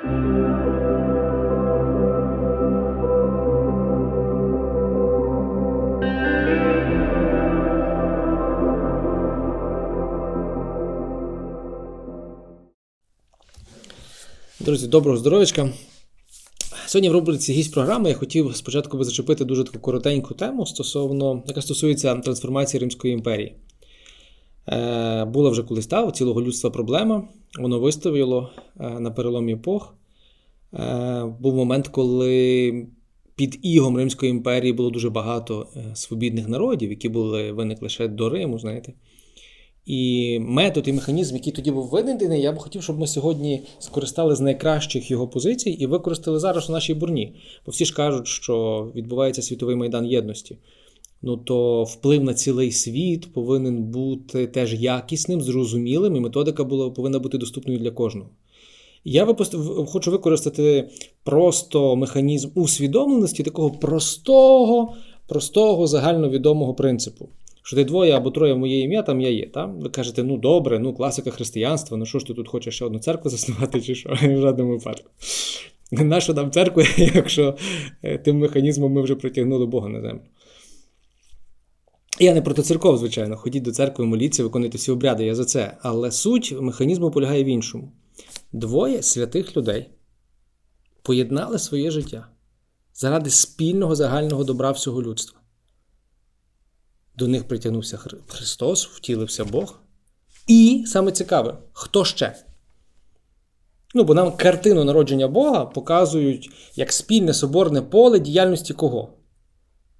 Друзі, доброго здоров'ячка. Сьогодні в рубриці гість програми я хотів спочатку би зачепити дуже таку коротеньку тему стосовно, яка стосується трансформації Римської імперії. Е, була вже колись та у цілого людства проблема, воно виставило е, на переломі епох. Е, був момент, коли під ігом Римської імперії було дуже багато свобідних народів, які були виникли ще до Риму, знаєте. І метод і механізм, який тоді був винайдений, я б хотів, щоб ми сьогодні скористали з найкращих його позицій і використали зараз у нашій бурні. Бо всі ж кажуть, що відбувається світовий майдан єдності. Ну то вплив на цілий світ повинен бути теж якісним, зрозумілим, і методика була, повинна бути доступною для кожного. Я випуст... в- хочу використати просто механізм усвідомленості такого простого, простого загальновідомого принципу. Що ти двоє або троє в моє ім'я, там я є. Там? Ви кажете, ну добре, ну класика християнства, ну що ж ти тут хочеш ще одну церкву заснувати, чи що? В жодному випадку. Нащо нам церква, якщо е, тим механізмом ми вже притягнули Бога на землю? Я не проти церков, звичайно. Ходіть до церкви, моліться, виконуйте всі обряди, я за це. Але суть механізму полягає в іншому. Двоє святих людей поєднали своє життя заради спільного загального добра всього людства. До них притягнувся Христос, втілився Бог. І саме цікаве, хто ще? Ну, бо нам картину народження Бога показують як спільне соборне поле діяльності кого?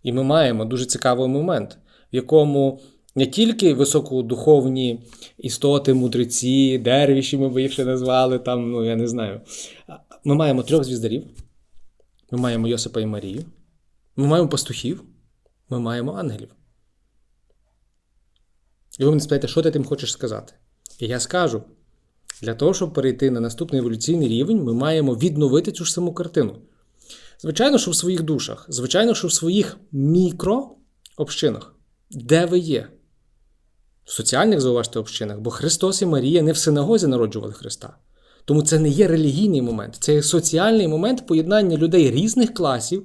І ми маємо дуже цікавий момент, в якому не тільки високодуховні істоти, мудреці, дервіші, ми би їх ще назвали, там, ну я не знаю. Ми маємо трьох звіздарів, ми маємо Йосипа і Марію, ми маємо пастухів, ми маємо ангелів. І ви мене спитаєте, що ти тим хочеш сказати? І я скажу: для того, щоб перейти на наступний еволюційний рівень, ми маємо відновити цю ж саму картину. Звичайно, що в своїх душах, звичайно, що в своїх мікрообщинах, де ви є. В соціальних, зауважте, общинах, бо Христос і Марія не в синагозі народжували Христа. Тому це не є релігійний момент, це є соціальний момент поєднання людей різних класів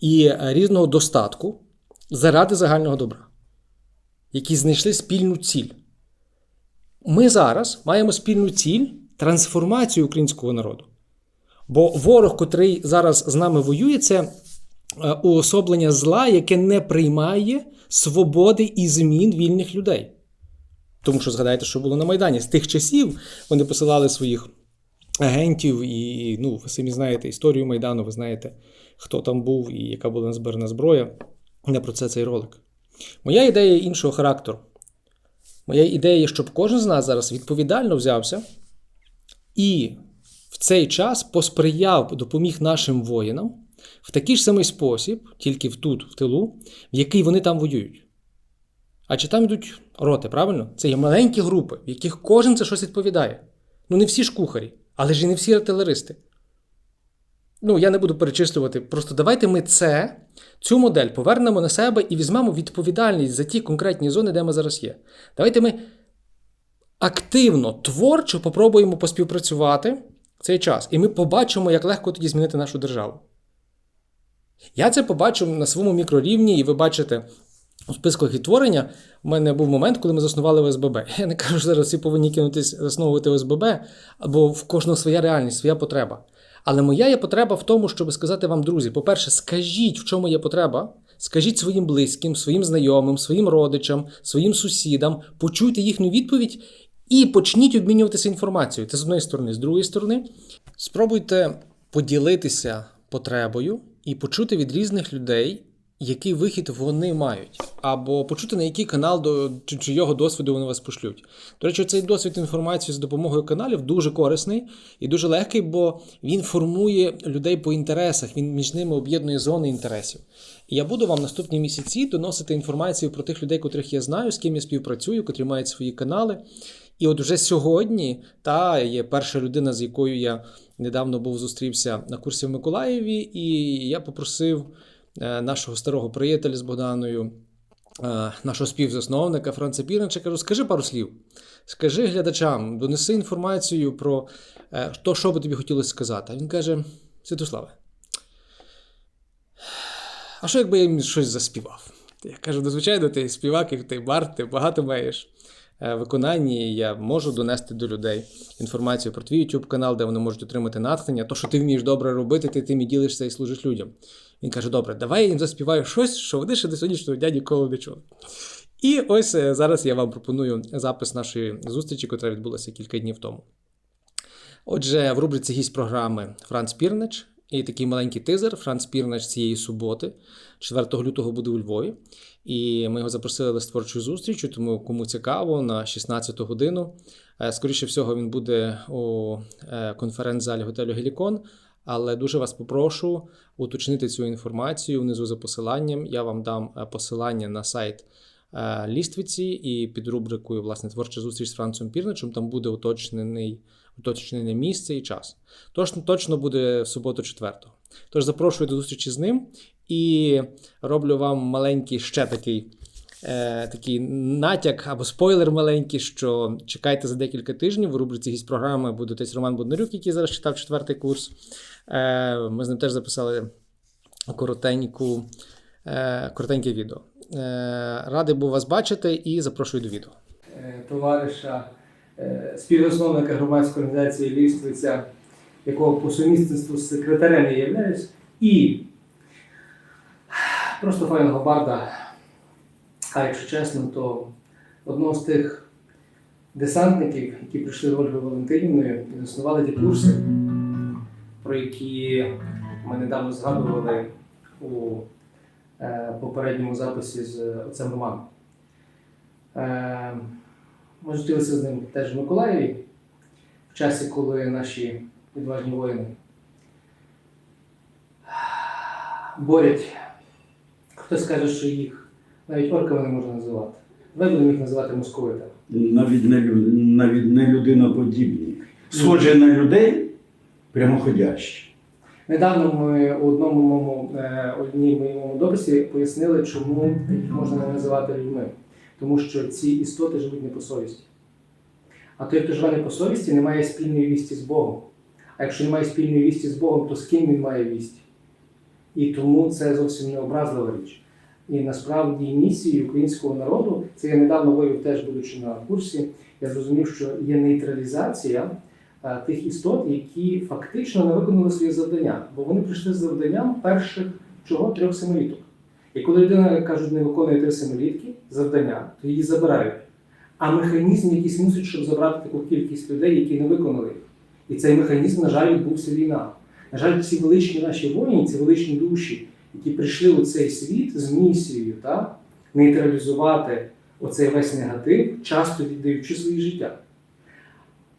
і е, різного достатку заради загального добра, які знайшли спільну ціль. Ми зараз маємо спільну ціль трансформацію українського народу. Бо ворог, котрий зараз з нами воює, це уособлення зла, яке не приймає свободи і змін вільних людей. Тому що згадайте, що було на Майдані. З тих часів вони посилали своїх агентів, і ну, ви самі знаєте історію Майдану, ви знаєте, хто там був і яка була назбирана зброя. Не про це цей ролик. Моя ідея іншого характеру. Моя ідея щоб кожен з нас зараз відповідально взявся і в цей час посприяв, допоміг нашим воїнам в такий ж самий спосіб, тільки тут, в тилу, в який вони там воюють. А чи там йдуть роти, правильно? Це є маленькі групи, в яких кожен це щось відповідає. Ну, не всі ж кухарі, але ж і не всі артилеристи. Ну, я не буду перечислювати. Просто давайте ми це, цю модель повернемо на себе і візьмемо відповідальність за ті конкретні зони, де ми зараз є. Давайте ми активно, творчо попробуємо поспівпрацювати цей час. І ми побачимо, як легко тоді змінити нашу державу. Я це побачив на своєму мікрорівні, і ви бачите у списках відтворення. У мене був момент, коли ми заснували ОСББ. Я не кажу, що зараз всі повинні кинутись засновувати ОСББ, або в кожного своя реальність, своя потреба. Але моя є потреба в тому, щоб сказати вам, друзі, по-перше, скажіть, в чому є потреба. Скажіть своїм близьким, своїм знайомим, своїм родичам, своїм сусідам, почуйте їхню відповідь і почніть обмінюватися інформацією. Це з однієї сторони, з другої сторони, спробуйте поділитися потребою і почути від різних людей, який вихід вони мають, або почути на який канал до чи чийого досвіду вони вас пошлють. До речі, цей досвід інформації з допомогою каналів дуже корисний і дуже легкий, бо він формує людей по інтересах, він між ними об'єднує зони інтересів. І я буду вам наступні місяці доносити інформацію про тих людей, котрих я знаю, з ким я співпрацюю, котрі мають свої канали. І от вже сьогодні та є перша людина, з якою я недавно був зустрівся на курсі в Миколаєві, і я попросив е, нашого старого приятеля з Богданою е, нашого співзасновника Франца Пірнича, кажу, скажи пару слів. Скажи глядачам, донеси інформацію про е, то, що би тобі хотілося сказати. А він каже: Святославе, а що якби я їм щось заспівав? Я кажу, ну, звичайно, ти співак, і ти бард, ти багато маєш виконанні, я можу донести до людей інформацію про твій YouTube канал, де вони можуть отримати натхнення. То, що ти вмієш добре робити, ти тим і ділишся і служиш людям. Він каже: Добре, давай я їм заспіваю щось, що вони ще до сьогоднішнього дня ніколи не чули. І ось е, зараз я вам пропоную запис нашої зустрічі, яка відбулася кілька днів тому. Отже, в рубриці гість програми Франц Пірнич і такий маленький тизер. Франц Пірнич цієї суботи, 4 лютого, буде у Львові. І ми його запросили з творчою зустрічю, тому кому цікаво, на 16 годину. Е, Скоріше всього, він буде у е, конференц-залі готелю Гелікон. Але дуже вас попрошу уточнити цю інформацію внизу за посиланням. Я вам дам е, посилання на сайт Ліствиці і під рубрикою власне творча зустріч з Францом Пірничем. Там буде уточнений, уточнене місце і час. Точно, точно буде в суботу 4. Тож запрошую до зустрічі з ним і роблю вам маленький ще такий. Е, такий натяк або спойлер маленький, що чекайте за декілька тижнів. В рубриці гість програми буде десь Роман Боднарюк, який зараз читав четвертий курс. Е, ми з ним теж записали коротеньку, е, коротеньке відео. Е, радий був вас бачити і запрошую до відео. Товариша, е, співзасновника громадської організації Ліствиця, якого по сумісництву з секретарем я являюсь, і просто файного барда. А якщо чесно, то одного з тих десантників, які прийшли до Ольги Валентинівною заснували ті курси, про які ми недавно згадували у е, попередньому записі з отцем Романом. Ми зустрілися з ним теж в Миколаєві, в часі, коли наші відважні воїни борять. Хтось каже, що їх навіть орками не можна називати. Давай будемо їх називати московитами. навіть не, навіть не людиноподібні. Схожі на людей прямоходящі. Недавно ми у одному моєму, е, одній моєму дописі пояснили, чому їх можна не називати людьми. Тому що ці істоти живуть не по совісті. А той, хто живе не по совісті, не має спільної вісті з Богом. А якщо немає спільної вісті з Богом, то з ким він має вісті? І тому це зовсім не образлива річ. І насправді місією українського народу, це я недавно виявив, теж будучи на курсі, я зрозумів, що є нейтралізація е, тих істот, які фактично не виконали своє завдання, бо вони прийшли з завданням перших чого трьох семиліток. І коли людина кажуть, не виконує три семилітки завдання, то її забирають. А механізм якийсь мусить, щоб забрати таку кількість людей, які не виконали їх. І цей механізм, на жаль, відбувся війна. На жаль, ці величні наші воїни, ці величні душі, які прийшли у цей світ з місією, та, нейтралізувати оцей весь негатив, часто віддаючи свої життя.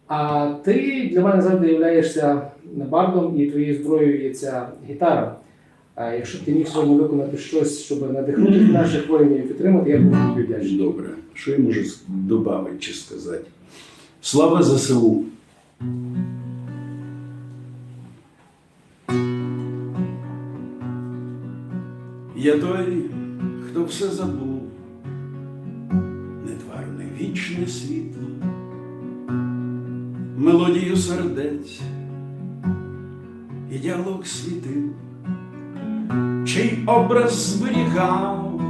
А ти для мене завжди являєшся бардом, і твоєю зброєю є ця гітара. А якщо ти міг сьогодні виконати щось, щоб надихнути наших воїнів і підтримати, я був вдячний. Добре. Що я можу додати чи сказати? Слава ЗСУ! Я той, хто все забув, нетварне вічне світло, мелодію сердець і діалог світив, чий образ зберігав,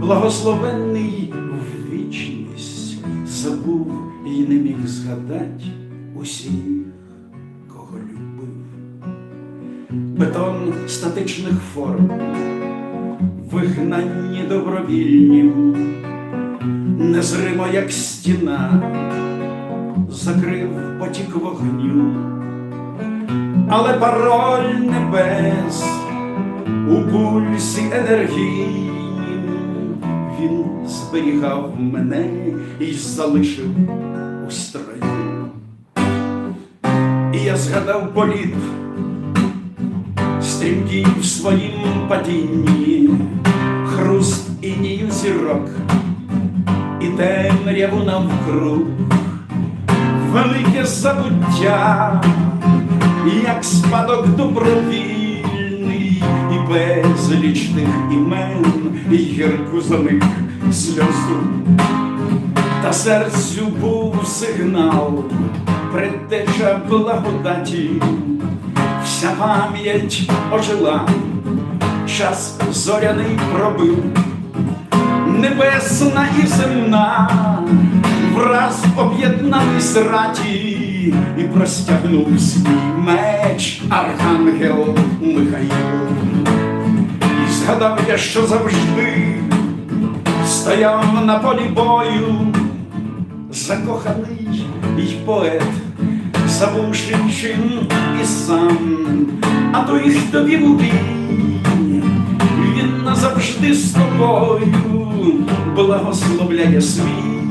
благословенний в вічність, забув і не міг згадать усіх, кого любив. Бетон статичних форм, вигнанні добровільні, незримо, як стіна, закрив потік вогню, але пароль небес у пульсі енергійнім він зберігав мене і залишив у строю. І я згадав політ, стрімкий в своїм падінні, хруст і дію зірок, і темряву навкруг, велике забуття, як спадок добровільний, і безліч імен і гірку за миг сльозу. Та серцю був сигнал, предтеча благодаті, вся пам'ять ожила, час зоряний пробив, небесна і земна, враз об'єднались раті, і простягнув свій меч архангел Михаїл. Згадав я, що завжди стояв на полі бою, закоханий й поет, забувши чин і сам, а той, хто вів у бій, він назавжди з тобою. Благословляє свій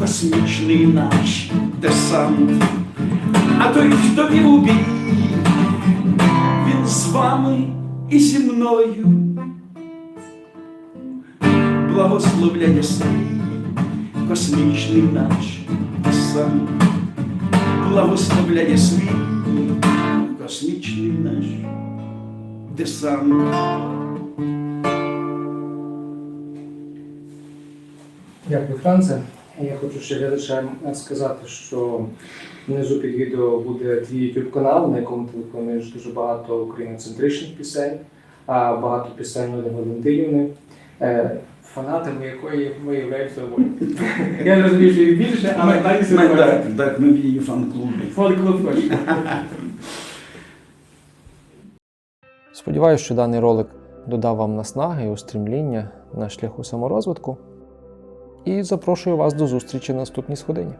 космічний наш десант, а той, хто вів у бій, він з вами і зі мною благословляє свій космічний наш сам, благословляє свій космічний наш десант. Дякую, Франце. Я хочу ще глядачам сказати, що внизу під відео буде твій YouTube канал, на якому ти виконуєш дуже багато україноцентричних пісень, а багато пісень Олени Валентинівни, е, фанатами якої ми являємося собою. Я розумію, що їх більше, але так і Ми- так, так, ми в її фан-клубі. Фан-клуб хоче. Сподіваюся, що даний ролик додав вам наснаги і устремління на шляху саморозвитку. І запрошую вас до зустрічі на наступній сходині.